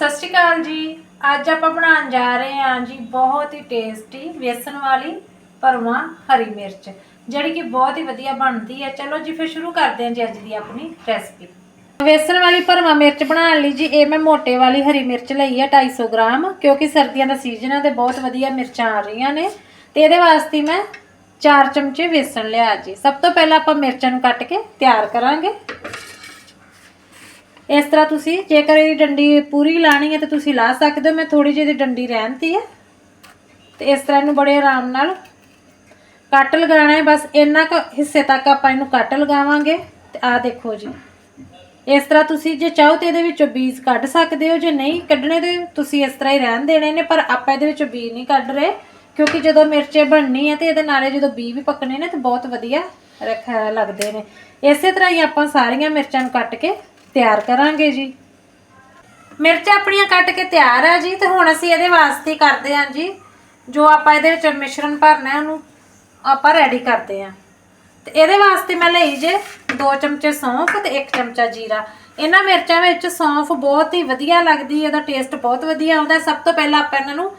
ਸਤਿ ਸ਼੍ਰੀ ਅਕਾਲ ਜੀ। ਅੱਜ ਆਪਾਂ ਬਣਾਉਣ ਜਾ ਰਹੇ ਹਾਂ ਜੀ ਬਹੁਤ ਹੀ ਟੇਸਟੀ ਵੇਸਣ ਵਾਲੀ ਭਰਵਾਂ ਹਰੀ ਮਿਰਚ, ਜਿਹੜੀ ਕਿ ਬਹੁਤ ਹੀ ਵਧੀਆ ਬਣਦੀ ਹੈ। ਚਲੋ ਜੀ, ਫਿਰ ਸ਼ੁਰੂ ਕਰਦੇ ਹਾਂ ਜੀ ਅੱਜ ਦੀ ਆਪਣੀ ਰੈਸਪੀ ਵੇਸਣ ਵਾਲੀ ਭਰਵਾਂ ਮਿਰਚ ਬਣਾਉਣ ਲਈ ਜੀ, ਇਹ ਮੈਂ ਮੋਟੇ ਵਾਲੀ ਹਰੀ ਮਿਰਚ ਲਈ ਹੈ 250 ਗ੍ਰਾਮ, ਕਿਉਂਕਿ ਸਰਦੀਆਂ ਦਾ ਸੀਜ਼ਨ ਹੈ ਤੇ ਬਹੁਤ ਵਧੀਆ ਮਿਰਚਾਂ ਆ ਰਹੀਆਂ ਨੇ। ਤੇ ਇਹਦੇ ਵਾਸਤੇ ਮੈਂ 4 ਚਮਚੇ ਵੇਸਣ ਲਿਆ ਜੀ। ਸਭ ਤੋਂ ਪਹਿਲਾਂ ਆਪਾਂ ਮਿਰਚਾਂ ਨੂੰ ਕੱਟ ਕੇ ਤਿਆਰ ਕਰਾਂਗੇ। ਇਸ ਤਰ੍ਹਾਂ ਤੁਸੀਂ ਜੇਕਰ ਇਹਦੀ ਡੰਡੀ ਪੂਰੀ ਲਾਣੀ ਹੈ ਤਾਂ ਤੁਸੀਂ ਲਾ ਸਕਦੇ ਹੋ, ਮੈਂ ਥੋੜੀ ਜਿਹੀ ਇਹਦੀ ਡੰਡੀ ਰਹਿਣਤੀ ਹੈ। ਤੇ ਇਸ ਤਰ੍ਹਾਂ ਇਹਨੂੰ ਬੜੇ ਆਰਾਮ ਨਾਲ ਕੱਟ ਲਗਾਉਣਾ ਹੈ, ਬਸ ਇੰਨਾ ਕੁ ਹਿੱਸੇ ਤੱਕ ਆਪਾਂ ਇਹਨੂੰ ਕੱਟ ਲਗਾਵਾਂਗੇ। ਤੇ ਆਹ ਦੇਖੋ ਜੀ, ਇਸ ਤਰ੍ਹਾਂ ਤੁਸੀਂ ਜੇ ਚਾਹੋ ਤੇ ਇਹਦੇ ਵਿੱਚੋਂ ਬੀਜ ਕੱਢ ਸਕਦੇ ਹੋ, ਜੇ ਨਹੀਂ ਕੱਢਣੇ ਤੇ ਤੁਸੀਂ ਇਸ ਤਰ੍ਹਾਂ ਹੀ ਰਹਿਣ ਦੇਣੇ ਨੇ, ਪਰ ਆਪਾਂ ਇਹਦੇ ਵਿੱਚੋਂ ਬੀਜ ਨਹੀਂ ਕੱਢ ਰਹੇ, ਕਿਉਂਕਿ ਜਦੋਂ ਮਿਰਚੇ ਬਣਨੀ ਹੈ ਤੇ ਇਹਦੇ ਨਾਲੇ ਜਦੋਂ ਬੀ ਵੀ ਪੱਕਣੇ ਨੇ, ਤੇ ਬਹੁਤ ਵਧੀਆ ਰੱਖ ਲੱਗਦੇ ਨੇ। ਇਸੇ ਤਰ੍ਹਾਂ ਹੀ ਆਪਾਂ ਸਾਰੀਆਂ ਮਿਰਚਾਂ ਨੂੰ ਕੱਟ ਕੇ ਤਿਆਰ ਕਰਾਂਗੇ ਜੀ। ਮਿਰਚਾਂ ਆਪਣੀਆਂ ਕੱਟ ਕੇ ਤਿਆਰ ਆ ਜੀ ਤੇ ਹੁਣ ਅਸੀਂ ਇਹਦੇ ਵਾਸਤੇ ਕਰਦੇ ਹਾਂ ਜੀ, ਜੋ ਆਪਾਂ ਇਹਦੇ ਵਿੱਚ ਮਿਸ਼ਰਣ ਭਰਨਾ ਹੈ ਉਹਨੂੰ ਆਪਾਂ ਰੈਡੀ ਕਰਦੇ ਹਾਂ ਤੇ ਇਹਦੇ ਵਾਸਤੇ ਮੈਂ ਲਈ ਜੇ 2 ਚਮਚੇ ਸੌਂਫ ਤੇ 1 ਚਮਚਾ ਜੀਰਾ। ਇਹਨਾਂ ਮਿਰਚਾਂ ਵਿੱਚ ਸੌਂਫ ਬਹੁਤ ਹੀ ਵਧੀਆ ਲੱਗਦੀ ਹੈ, ਇਹਦਾ ਟੇਸਟ ਬਹੁਤ ਵਧੀਆ ਆਉਂਦਾ ਸਭ ਤੋਂ ਪਹਿਲਾਂ ਆਪਾਂ ਇਹਨਾਂ ਨੂੰ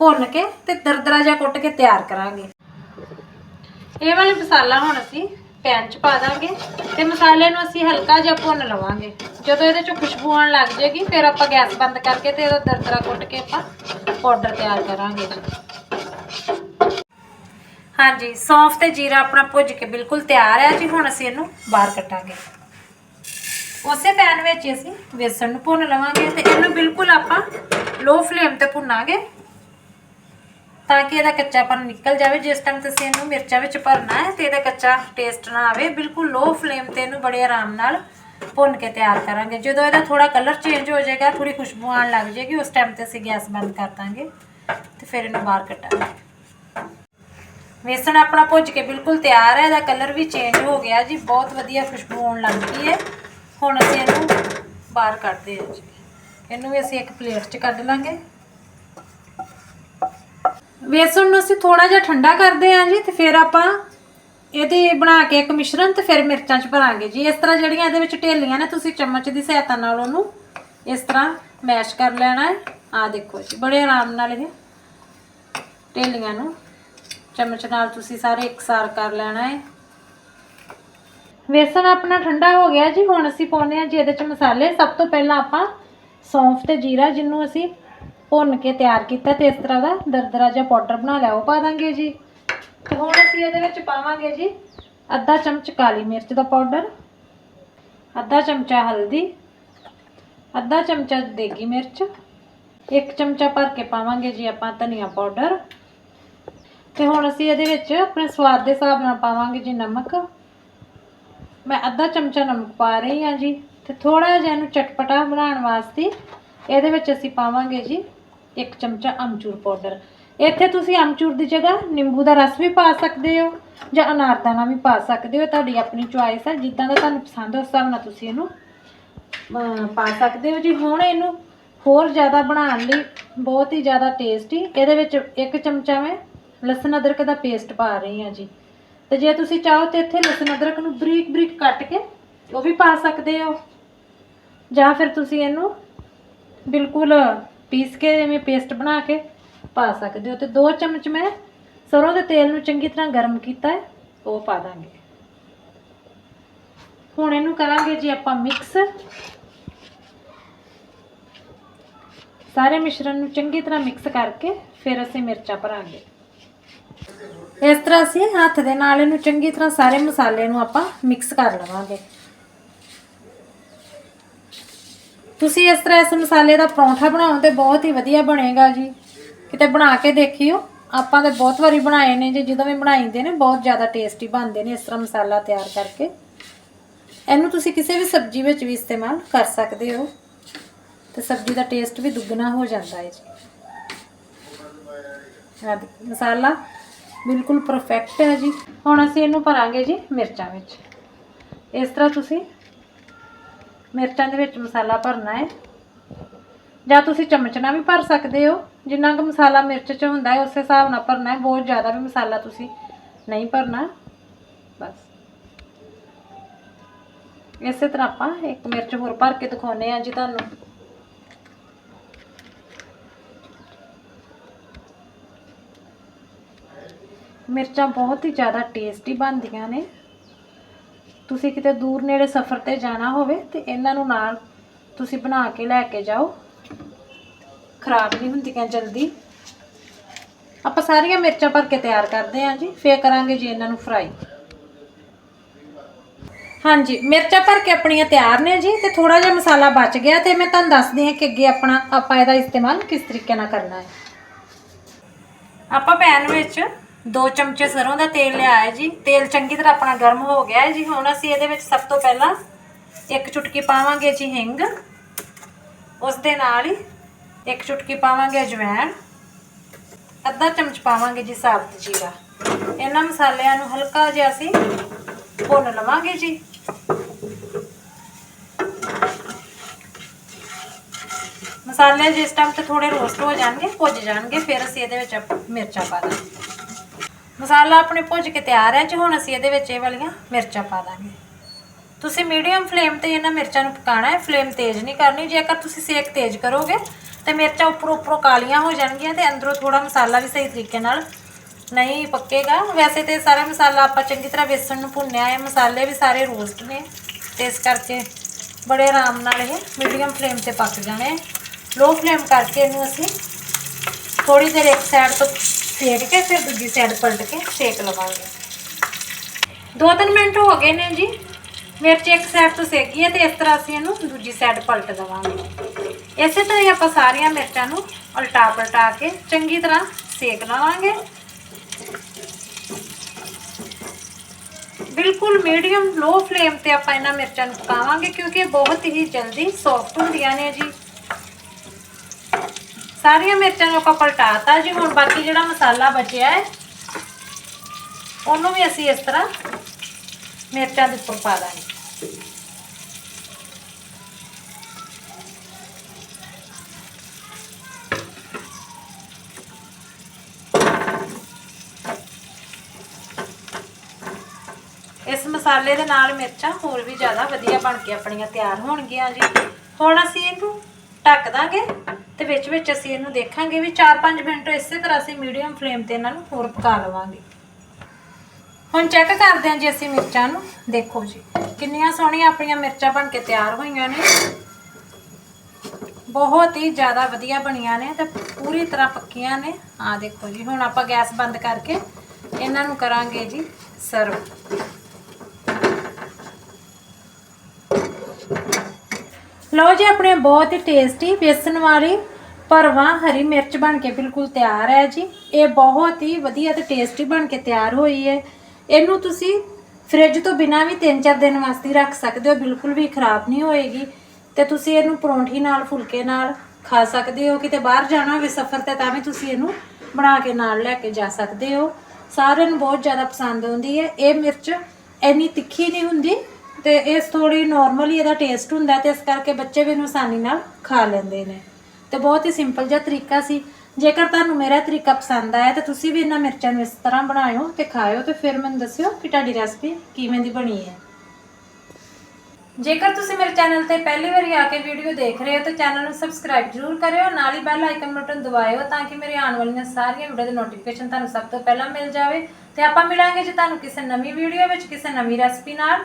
ਭੁੰਨ ਕੇ ਤੇ ਦਰਦਰਾ ਜਿਹਾ ਕੁੱਟ ਕੇ ਤਿਆਰ ਕਰਾਂਗੇ। ਇਹ ਵਾਲੇ ਮਸਾਲਾ ਹੁਣ ਅਸੀਂ ਪੈਨ 'ਚ ਪਾ ਦਾਂਗੇ ਤੇ ਮਸਾਲੇ ਨੂੰ ਅਸੀਂ ਹਲਕਾ ਜਿਹਾ ਭੁੰਨ ਲਵਾਂਗੇ। ਜਦੋਂ ਇਹਦੇ 'ਚੋਂ ਖੁਸ਼ਬੂ ਆਉਣ ਲੱਗ ਜਾਏਗੀ, ਫਿਰ ਆਪਾਂ ਗੈਸ ਬੰਦ ਕਰਕੇ ਤੇ ਇਹਦਾ ਦਰਦਰਾ ਕੁੱਟ ਕੇ ਆਪਾਂ ਪਾਊਡਰ ਤਿਆਰ ਕਰਾਂਗੇ ਹਾਂਜੀ, ਸੌਂਫ ਤੇ ਜੀਰਾ ਆਪਣਾ ਭੁੱਜ ਕੇ ਬਿਲਕੁਲ ਤਿਆਰ ਹੈ ਜੀ, ਹੁਣ ਅਸੀਂ ਇਹਨੂੰ ਬਾਹਰ ਕੱਟਾਂਗੇ ਉਸੇ ਪੈਨ ਵਿੱਚ ਹੀ ਅਸੀਂ ਵੇਸਣ ਨੂੰ ਭੁੰਨ ਲਵਾਂਗੇ ਤੇ ਇਹਨੂੰ ਬਿਲਕੁਲ ਆਪਾਂ ਲੋ ਫਲੇਮ ਤੇ ਭੁੰਨਾਂਗੇ। ਤਾਂ ਕਿ ਇਹਦਾ ਕੱਚਾਪਨ ਨਿਕਲ ਜਾਵੇ, ਜਿਸ ਟਾਈਮ ਤੁਸੀਂ ਇਹਨੂੰ ਮਿਰਚਾਂ ਵਿੱਚ ਭਰਨਾ ਹੈ ਤੇ ਇਹਦਾ ਕੱਚਾ ਟੇਸਟ ਨਾ ਆਵੇ, ਬਿਲਕੁਲ ਲੋ ਫਲੇਮ ਤੇ ਇਹਨੂੰ ਬੜੇ ਆਰਾਮ ਨਾਲ ਭੁੰਨ ਕੇ ਤਿਆਰ ਕਰਾਂਗੇ। ਜਦੋਂ ਇਹਦਾ ਥੋੜਾ ਕਲਰ ਚੇਂਜ ਹੋ ਜਾਏਗਾ ਥੋੜੀ ਖੁਸ਼ਬੂ ਆਉਣ ਲੱਗ ਜਾਏਗੀ, ਉਸ ਟਾਈਮ ਤੇ ਅਸੀਂ ਗੈਸ ਬੰਦ ਕਰ ਦਾਂਗੇ ਤੇ ਫਿਰ ਇਹਨੂੰ ਬਾਹਰ ਕੱਟਾਂਗੇ ਵੇਸਣ ਆਪਣਾ ਭੁੱਜ ਕੇ ਬਿਲਕੁਲ ਤਿਆਰ ਹੈ, ਇਹਦਾ ਕਲਰ ਵੀ ਚੇਂਜ ਹੋ ਗਿਆ ਜੀ, ਬਹੁਤ ਵਧੀਆ ਖੁਸ਼ਬੂ ਆਉਣ ਲੱਗ ਗਈ ਹੈ। ਹੁਣ ਅਸੀਂ ਇਹਨੂੰ ਬਾਹਰ ਕੱਢਦੇ ਹਾਂ ਜੀ। ਇਹਨੂੰ ਵੀ ਅਸੀਂ ਇੱਕ ਪਲੇਟ 'ਚ ਕੱਢ ਲਾਂਗੇ। ਵੇਸਣ ਨੂੰ ਅਸੀਂ ਥੋੜਾ ਜਿਹਾ ਠੰਡਾ ਕਰਦੇ ਹਾਂ ਜੀ ਤੇ ਫਿਰ ਆਪਾਂ ਇਹਦੇ ਬਣਾ ਕੇ ਇੱਕ ਮਿਸ਼ਰਣ ਤੇ ਫਿਰ ਮਿਰਚਾਂ 'ਚ ਭਰਾਂਗੇ ਜੀ। ਇਸ ਤਰ੍ਹਾਂ ਜਿਹੜੀਆਂ ਇਹਦੇ ਵਿੱਚ ਢੇਲੀਆਂ ਨੇ, ਤੁਸੀਂ ਚਮਚ ਦੀ ਸਹਾਇਤਾ ਨਾਲ ਉਹਨੂੰ ਇਸ ਤਰ੍ਹਾਂ ਮੈਸ਼ ਕਰ ਲੈਣਾ ਹੈ। ਆ ਦੇਖੋ ਜੀ, ਬੜੇ ਆਰਾਮ ਨਾਲ ਇਹ ਢੇਲੀਆਂ ਨੂੰ ਚਮਚ ਨਾਲ ਤੁਸੀਂ ਸਾਰੇ ਇਕਸਾਰ ਕਰ ਲੈਣਾ ਹੈ। ਵੇਸਣ ਆਪਣਾ ਠੰਡਾ ਹੋ ਗਿਆ ਜੀ, ਹੁਣ ਅਸੀਂ ਪਾਉਂਦੇ ਹਾਂ ਜੀ ਇਹਦੇ 'ਚ ਮਸਾਲੇ। ਸਭ ਤੋਂ ਪਹਿਲਾਂ ਆਪਾਂ ਸੌਂਫ ਤੇ ਜੀਰਾ, ਜਿਹਨੂੰ ਅਸੀਂ ਭੁੰਨ ਕੇ ਤਿਆਰ ਕੀਤਾ ਤੇ ਇਸ ਤਰ੍ਹਾਂ ਦਾ ਦਰਦਰਾ ਜਿਹਾ ਪਾਊਡਰ ਬਣਾ ਲਿਆ, ਉਹ ਪਾ ਦਾਂਗੇ ਜੀ। ਤੇ ਹੁਣ ਅਸੀਂ ਇਹਦੇ ਵਿੱਚ ਪਾਵਾਂਗੇ ਜੀ ਅੱਧਾ ਚਮਚ ਕਾਲੀ ਮਿਰਚ ਦਾ ਪਾਊਡਰ, ਅੱਧਾ ਚਮਚਾ ਹਲਦੀ, ਅੱਧਾ ਚਮਚਾ ਦੇਗੀ ਮਿਰਚ, ਇੱਕ ਚਮਚਾ ਭਰ ਕੇ ਪਾਵਾਂਗੇ ਜੀ ਆਪਾਂ ਧਨੀਆ ਪਾਊਡਰ। ਤੇ ਹੁਣ ਅਸੀਂ ਇਹਦੇ ਵਿੱਚ ਆਪਣੇ ਸਵਾਦ ਦੇ ਹਿਸਾਬ ਨਾਲ ਪਾਵਾਂਗੇ ਜੀ ਨਮਕ। ਮੈਂ ਅੱਧਾ ਚਮਚਾ ਨਮਕ ਪਾ ਰਹੀ ਹਾਂ ਜੀ, ਤੇ ਥੋੜਾ ਜਿਹਾ ਇਹਨੂੰ ਚਟਪਟਾ ਬਣਾਉਣ ਵਾਸਤੇ ਇਹਦੇ ਵਿੱਚ ਅਸੀਂ ਪਾਵਾਂਗੇ ਜੀ ਇੱਕ ਚਮਚਾ ਅਮਚੂਰ ਪਾਊਡਰ। ਇੱਥੇ ਤੁਸੀਂ ਅਮਚੂਰ ਦੀ ਜਗ੍ਹਾ ਨਿੰਬੂ ਦਾ ਰਸ ਵੀ ਪਾ ਸਕਦੇ ਹੋ ਜਾਂ ਅਨਾਰਦਾਨਾ ਵੀ ਪਾ ਸਕਦੇ ਹੋ। ਤੁਹਾਡੀ ਆਪਣੀ ਚੁਆਇਸ ਹੈ। ਜਿੱਦਾਂ ਦਾ ਤੁਹਾਨੂੰ ਪਸੰਦ ਹੈ, ਉਸ ਹਿਸਾਬ ਨਾਲ ਤੁਸੀਂ ਇਹਨੂੰ ਪਾ ਸਕਦੇ ਹੋ। ਜੀ, ਹੁਣ ਇਹਨੂੰ ਹੋਰ ਜ਼ਿਆਦਾ ਬਣਾਉਣ ਲਈ ਬਹੁਤ ਹੀ ਜ਼ਿਆਦਾ ਟੇਸਟੀ ਇਹਦੇ ਵਿੱਚ ਇੱਕ ਚਮਚਾ ਮੈਂ ਲਸਣ ਅਦਰਕ ਦਾ ਪੇਸਟ ਪਾ ਰਹੀ ਹਾਂ ਜੀ। ਤੇ ਜੇ ਤੁਸੀਂ ਚਾਹੋ ਤੇ ਇੱਥੇ ਲਸਣ ਅਦਰਕ ਨੂੰ ਬਰੀਕ ਬਰੀਕ ਕੱਟ ਕੇ ਉਹ ਵੀ ਪਾ ਸਕਦੇ ਹੋ। ਜਾਂ ਫਿਰ ਤੁਸੀਂ ਇਹਨੂੰ ਬਿਲਕੁਲ ਪੀਸ ਕੇ ਜਿਵੇਂ ਪੇਸਟ ਬਣਾ ਕੇ ਪਾ ਸਕਦੇ ਹੋ ਤੇ 2 ਚਮਚ ਮੈਂ ਸਰੋਂ ਦੇ ਤੇਲ ਨੂੰ ਚੰਗੀ ਤਰ੍ਹਾਂ ਗਰਮ ਕੀਤਾ ਹੈ, ਉਹ ਪਾ ਦਾਂਗੇ। ਹੁਣ ਇਹਨੂੰ ਕਰਾਂਗੇ ਜੀ ਆਪਾਂ ਮਿਕਸ ਸਾਰੇ ਮਿਸ਼ਰਣ ਨੂੰ ਚੰਗੀ ਤਰ੍ਹਾਂ ਮਿਕਸ ਕਰਕੇ ਫਿਰ ਅਸੀਂ ਮਿਰਚਾਂ ਭਰਾਂਗੇ। ਇਸ ਤਰ੍ਹਾਂ ਅਸੀਂ ਹੱਥ ਦੇ ਨਾਲ ਇਹਨੂੰ ਚੰਗੀ ਤਰ੍ਹਾਂ ਸਾਰੇ ਮਸਾਲੇ ਨੂੰ ਆਪਾਂ ਮਿਕਸ ਕਰ ਲਵਾਂਗੇ। ਤੁਸੀਂ ਇਸ ਤਰ੍ਹਾਂ ਇਸ ਮਸਾਲੇ ਦਾ ਪਰੌਂਠਾ ਬਣਾਓ ਤੇ ਬਹੁਤ ਹੀ ਵਧੀਆ ਬਣੇਗਾ ਜੀ। ਕਿਤੇ ਬਣਾ ਕੇ ਦੇਖਿਓ, ਆਪਾਂ ਤਾਂ ਬਹੁਤ ਵਾਰੀ ਬਣਾਏ ਨੇ ਜੀ, ਜਦੋਂ ਵੀ ਬਣਾਈਦੇ ਨੇ, ਬਹੁਤ ਜ਼ਿਆਦਾ ਟੇਸਟੀ ਬਣਦੇ ਨੇ ਇਸ ਤਰ੍ਹਾਂ ਮਸਾਲਾ ਤਿਆਰ ਕਰਕੇ। ਇਹਨੂੰ ਤੁਸੀਂ ਕਿਸੇ ਵੀ ਸਬਜ਼ੀ ਵਿੱਚ ਵੀ ਇਸਤੇਮਾਲ ਕਰ ਸਕਦੇ ਹੋ। ਤੇ ਸਬਜ਼ੀ ਦਾ ਟੇਸਟ ਵੀ ਦੁੱਗਣਾ ਹੋ ਜਾਂਦਾ ਹੈ ਜੀ। ਮਸਾਲਾ ਬਿਲਕੁਲ ਪਰਫੈਕਟ ਹੈ ਜੀ। ਹੁਣ ਅਸੀਂ ਇਹਨੂੰ ਭਰਾਂਗੇ ਜੀ ਮਿਰਚਾਂ ਵਿੱਚ। ਇਸ ਤਰ੍ਹਾਂ ਤੁਸੀਂ ਮਿਰਚਾਂ ਦੇ ਵਿੱਚ ਮਸਾਲਾ ਭਰਨਾ ਹੈ। ਜਾਂ ਤੁਸੀਂ ਚਮਚ ਨਾਲ ਵੀ ਭਰ ਸਕਦੇ ਹੋ। ਜਿੰਨਾ ਕੁ ਮਸਾਲਾ ਮਿਰਚ 'ਚ ਹੁੰਦਾ ਹੈ, ਉਸੇ ਹਿਸਾਬ ਨਾਲ ਭਰਨਾ ਹੈ। ਬਹੁਤ ਜ਼ਿਆਦਾ ਵੀ ਮਸਾਲਾ ਤੁਸੀਂ ਨਹੀਂ ਭਰਨਾ। ਬਸ। ਇਸੇ ਤਰ੍ਹਾਂ ਆਪਾਂ ਇੱਕ ਮਿਰਚ ਹੋਰ ਭਰ ਕੇ ਦਿਖਾਉਨੇ ਆ ਜੀ ਤੁਹਾਨੂੰ। ਮਿਰਚਾਂ ਬਹੁਤ ਹੀ ਜ਼ਿਆਦਾ ਟੇਸਟੀ ਬਣਦੀਆਂ ਨੇ। ਤੁਸੀਂ ਕਿਤੇ ਦੂਰ ਨੇੜੇ ਸਫ਼ਰ ਤੇ ਜਾਣਾ ਹੋਵੇ ਤੇ ਇਹਨਾਂ ਨੂੰ ਨਾਲ ਤੁਸੀਂ ਬਣਾ ਕੇ ਲੈ ਕੇ ਜਾਓ। ਖਰਾਬ ਨਹੀਂ ਹੁੰਦੀਆਂ ਜਲਦੀ। ਆਪਾਂ ਸਾਰੀਆਂ ਮਿਰਚਾਂ ਭਰ ਕੇ ਤਿਆਰ ਕਰਦੇ ਹਾਂ ਜੀ, ਫੇਰ ਕਰਾਂਗੇ ਜੀ ਇਹਨਾਂ ਨੂੰ ਫਰਾਈ। ਹਾਂਜੀ, ਮਿਰਚਾਂ ਭਰ ਕੇ ਆਪਣੀਆਂ ਤਿਆਰ ਨੇ ਜੀ ਤੇ ਥੋੜਾ ਜਿਹਾ ਮਸਾਲਾ ਬਚ ਗਿਆ ਤੇ ਮੈਂ ਤੁਹਾਨੂੰ ਦੱਸਦੀ ਹਾਂ ਕਿ ਅੱਗੇ ਆਪਣਾ ਆਪਾਂ ਇਹਦਾ ਇਸਤੇਮਾਲ ਕਿਸ ਤਰੀਕੇ ਨਾਲ ਕਰਨਾ ਹੈ। ਆਪਾਂ ਪੈਨ ਵਿੱਚ 2 ਚਮਚੇ ਸਰੋਂ ਦਾ ਤੇਲ ਲਿਆ ਹੈ ਜੀ। ਤੇਲ ਚੰਗੀ ਤਰ੍ਹਾਂ ਆਪਣਾ ਗਰਮ ਹੋ ਗਿਆ ਹੈ ਜੀ। ਹੁਣ ਅਸੀਂ ਇਹਦੇ ਵਿੱਚ ਸਭ ਤੋਂ ਪਹਿਲਾਂ ਇੱਕ ਚੁਟਕੀ ਪਾਵਾਂਗੇ ਜੀ ਹਿੰਗ। ਉਸ ਦੇ ਨਾਲ ਹੀ ਇੱਕ ਚੁਟਕੀ ਪਾਵਾਂਗੇ ਅਜਵਾਇਣ ਅੱਧਾ ਚਮਚ ਪਾਵਾਂਗੇ ਜੀ ਸਾਬਤ ਜੀਰਾ। ਇਹਨਾਂ ਮਸਾਲਿਆਂ ਨੂੰ ਹਲਕਾ ਜਿਹਾ ਅਸੀਂ ਭੁੰਨ ਲਵਾਂਗੇ ਜੀ। ਮਸਾਲੇ ਜਿਸ ਟਾਈਮ ਤੇ ਥੋੜੇ ਰੋਸਟ ਹੋ ਜਾਣਗੇ, ਭੁੱਜ ਜਾਣਗੇ, ਫਿਰ ਅਸੀਂ ਇਹਦੇ ਵਿੱਚ ਆਪਾਂ ਮਿਰਚਾਂ ਪਾ ਦਾਂਗੇ। ਮਸਾਲਾ ਆਪਣੇ ਭੁੱਜ ਕੇ ਤਿਆਰ ਹੈ, ਜੀ ਹੁਣ ਅਸੀਂ ਇਹਦੇ ਵਿੱਚ ਇਹ ਵਾਲੀਆਂ ਮਿਰਚਾਂ ਪਾ ਦਾਂਗੇ। ਤੁਸੀਂ ਮੀਡੀਅਮ ਫਲੇਮ ਤੇ ਇਹਨਾਂ ਮਿਰਚਾਂ ਨੂੰ ਪਕਾਉਣਾ ਹੈ ਫਲੇਮ ਤੇਜ਼ ਨਹੀਂ ਕਰਨੀ। ਜੇਕਰ ਤੁਸੀਂ ਸੇਕ ਤੇਜ਼ ਕਰੋਗੇ, ਤੇ ਮਿਰਚਾਂ ਉੱਪਰੋਂ ਉੱਪਰੋਂ ਕਾਲੀਆਂ ਹੋ ਜਾਣਗੀਆਂ ਤੇ ਅੰਦਰੋਂ ਥੋੜਾ ਮਸਾਲਾ ਵੀ ਸਹੀ ਤਰੀਕੇ ਨਾਲ ਨਹੀਂ ਪੱਕੇਗਾ। ਵੈਸੇ ਤੇ ਸਾਰਾ ਮਸਾਲਾ ਆਪਾਂ ਚੰਗੀ ਤਰ੍ਹਾਂ ਵੇਸਣ ਨੂੰ ਭੁੰਨਿਆ ਹੈ, ਮਸਾਲੇ ਵੀ ਸਾਰੇ ਰੋਸਟ ਨੇ। ਤੇ ਇਸ ਕਰਕੇ ਬੜੇ ਆਰਾਮ ਨਾਲ ਇਹ ਮੀਡੀਅਮ ਫਲੇਮ ਤੇ ਪੱਕ ਜਾਣੇ ਲੋ ਫਲੇਮ ਕਰਕੇ ਇਹਨੂੰ ਅਸੀਂ ਥੋੜੀ ਦੇਰ ਇੱਕ ਸਾਈਡ ਤੋਂ ਸੇਕ ਕੇ ਫਿਰ ਦੂਜੀ ਸਾਈਡ ਪਲਟ ਕੇ ਸੇਕ ਲਵਾਂਗੇ। ਦੋ ਤਿੰਨ ਮਿੰਟ ਹੋ ਗਏ ਨੇ ਜੀ। ਮਿਰਚ ਇੱਕ ਸਾਈਡ ਤੋਂ ਸੇਕੀ ਹੈ ਤੇ ਇਸ ਤਰ੍ਹਾਂ ਅਸੀਂ ਇਹਨੂੰ ਦੂਜੀ ਸਾਈਡ ਪਲਟ ਦੇਵਾਂਗੇ। ਇਸੇ ਤਰ੍ਹਾਂ ਹੀ ਆਪਾਂ ਸਾਰੀਆਂ ਮਿਰਚਾਂ ਨੂੰ ਉਲਟਾ ਪਲਟਾ ਕੇ ਚੰਗੀ ਤਰ੍ਹਾਂ ਸੇਕ ਲਵਾਂਗੇ। ਬਿਲਕੁਲ ਮੀਡੀਅਮ ਲੋ ਫਲੇਮ ਤੇ ਆਪਾਂ ਇਹਨਾਂ ਮਿਰਚਾਂ ਨੂੰ ਪਕਾਵਾਂਗੇ ਕਿਉਂਕਿ ਇਹ ਬਹੁਤ ਹੀ ਜਲਦੀ ਸੌਫਟ ਹੁੰਦੀਆਂ ਨੇ ਜੀ। ਸਾਰੀਆਂ ਮਿਰਚਾਂ ਨੂੰ ਆਪਾਂ ਪਲਟਾਤਾ ਜੀ, ਹੁਣ ਬਾਕੀ ਜਿਹੜਾ ਮਸਾਲਾ ਬਚਿਆ ਹੈ, ਉਹਨੂੰ ਵੀ ਅਸੀਂ ਇਸ ਤਰ੍ਹਾਂ ਮਿਰਚਾਂ ਦੇ ਉੱਪਰ ਪਾ ਦਾਂਗੇ। ਇਸ ਮਸਾਲੇ ਦੇ ਨਾਲ ਮਿਰਚਾਂ ਹੋਰ ਵੀ ਜ਼ਿਆਦਾ ਵਧੀਆ ਬਣ ਕੇ ਆਪਣੀਆਂ ਤਿਆਰ ਹੋਣਗੀਆਂ ਜੀ। ਹੁਣ ਅਸੀਂ ਇਹਨੂੰ ਢੱਕ ਦਾਂਗੇ। ਤੇ ਵਿੱਚ ਵਿੱਚ ਅਸੀਂ ਇਹਨੂੰ ਦੇਖਾਂਗੇ ਵੀ 4-5 ਮਿੰਟ ਇਸੇ ਤਰ੍ਹਾਂ ਅਸੀਂ ਮੀਡੀਅਮ ਫਲੇਮ ਤੇ ਇਹਨਾਂ ਨੂੰ ਹੋਰ ਪਕਾ ਲਵਾਂਗੇ। ਹੁਣ ਚੈੱਕ ਕਰਦੇ ਹਾਂ ਜੀ ਅਸੀਂ ਮਿਰਚਾਂ ਨੂੰ। ਦੇਖੋ ਜੀ, ਕਿੰਨੀਆਂ ਸੋਹਣੀਆਂ ਆਪਣੀਆਂ ਮਿਰਚਾਂ ਬਣ ਕੇ ਤਿਆਰ ਹੋਈਆਂ ਨੇ। ਬਹੁਤ ਹੀ ਜ਼ਿਆਦਾ ਵਧੀਆ ਬਣੀਆਂ ਨੇ ਤੇ ਪੂਰੀ ਤਰ੍ਹਾਂ ਪੱਕੀਆਂ ਨੇ। ਆ ਦੇਖੋ ਜੀ, ਹੁਣ ਆਪਾਂ ਗੈਸ ਬੰਦ ਕਰਕੇ ਇਹਨਾਂ ਨੂੰ ਕਰਾਂਗੇ ਜੀ ਸਰਵ ਲਓ ਜੀ, ਆਪਣੇ ਬਹੁਤ ਹੀ ਟੇਸਟੀ ਬੇਸਨ ਵਾਲੀ ਭਰਵਾਂ ਹਰੀ ਮਿਰਚ ਬਣ ਕੇ ਬਿਲਕੁਲ ਤਿਆਰ ਹੈ ਜੀ। ਇਹ ਬਹੁਤ ਹੀ ਵਧੀਆ ਤੇ ਟੇਸਟੀ ਬਣ ਕੇ ਤਿਆਰ ਹੋਈ ਹੈ। ਇਹਨੂੰ ਤੁਸੀਂ ਫ੍ਰਿਜ ਤੋਂ ਬਿਨਾਂ ਵੀ 3-4 ਦਿਨ ਵਾਸਤੇ ਰੱਖ ਸਕਦੇ ਹੋ, ਬਿਲਕੁਲ ਵੀ ਖਰਾਬ ਨਹੀਂ ਹੋਏਗੀ। ਤੇ ਤੁਸੀਂ ਇਹਨੂੰ ਪਰੌਂਠੀ ਨਾਲ, ਫੁਲਕੇ ਨਾਲ ਖਾ ਸਕਦੇ ਹੋ। ਕਿਤੇ ਬਾਹਰ ਜਾਣਾ ਹੋਵੇ ਸਫ਼ਰ ਤੇ, ਤਾਂ ਵੀ ਤੁਸੀਂ ਇਹਨੂੰ ਬਣਾ ਕੇ ਨਾਲ ਲੈ ਕੇ ਜਾ ਸਕਦੇ ਹੋ। ਸਾਰਿਆਂ ਨੂੰ ਬਹੁਤ ਜ਼ਿਆਦਾ ਪਸੰਦ ਆਉਂਦੀ ਹੈ। ਇਹ ਮਿਰਚ ਇੰਨੀ ਤਿੱਖੀ ਨਹੀਂ ਹੁੰਦੀ ਤੇ ਇਸ ਥੋੜੀ ਨਾਰਮਲੀ ਇਹਦਾ ਟੇਸਟ ਹੁੰਦਾ ਹੈ ਤੇ ਇਸ ਕਰਕੇ ਬੱਚੇ ਵੀ ਇਹਨੂੰ ਆਸਾਨੀ ਨਾਲ ਖਾ ਲੈਂਦੇ ਨੇ। ਤੇ ਬਹੁਤ ਹੀ ਸਿੰਪਲ ਜਿਹਾ ਤਰੀਕਾ ਸੀ। ਜੇਕਰ ਤੁਹਾਨੂੰ ਮੇਰਾ ਤਰੀਕਾ ਪਸੰਦ ਆਇਆ ਤਾਂ ਤੁਸੀਂ ਵੀ ਇਹਨਾਂ ਮਿਰਚਾਂ ਨੂੰ ਇਸ ਤਰ੍ਹਾਂ ਬਣਾਇਓ ਤੇ ਖਾਇਓ ਤੇ ਫਿਰ ਮੈਨੂੰ ਦੱਸਿਓ ਕਿ ਤੁਹਾਡੀ ਰੈਸਪੀ ਕਿਵੇਂ ਦੀ ਬਣੀ ਹੈ। ਜੇਕਰ ਤੁਸੀਂ ਮੇਰੇ ਚੈਨਲ ਤੇ ਪਹਿਲੀ ਵਾਰੀ ਆ ਕੇ ਵੀਡੀਓ ਦੇਖ ਰਹੇ ਹੋ ਤਾਂ ਚੈਨਲ ਨੂੰ ਸਬਸਕ੍ਰਾਈਬ ਜ਼ਰੂਰ ਕਰਿਓ, ਨਾਲ ਹੀ ਬੈਲ ਆਈਕਨ ਬਟਨ ਦਬਾਇਓ ਤਾਂ ਕਿ ਮੇਰੇ ਆਉਣ ਵਾਲੀਆਂ ਸਾਰੀਆਂ ਵੀਡੀਓ ਦੇ ਨੋਟੀਫਿਕੇਸ਼ਨ ਤੁਹਾਨੂੰ ਸਭ ਤੋਂ ਪਹਿਲਾਂ ਮਿਲ ਜਾਵੇ। ਤੇ ਆਪਾਂ ਮਿਲਾਂਗੇ ਜੀ ਤੁਹਾਨੂੰ ਕਿਸੇ ਨਵੀਂ ਵੀਡੀਓ ਵਿੱਚ, ਕਿਸੇ ਨਵੀਂ ਰੈਸਪੀ ਨਾਲ।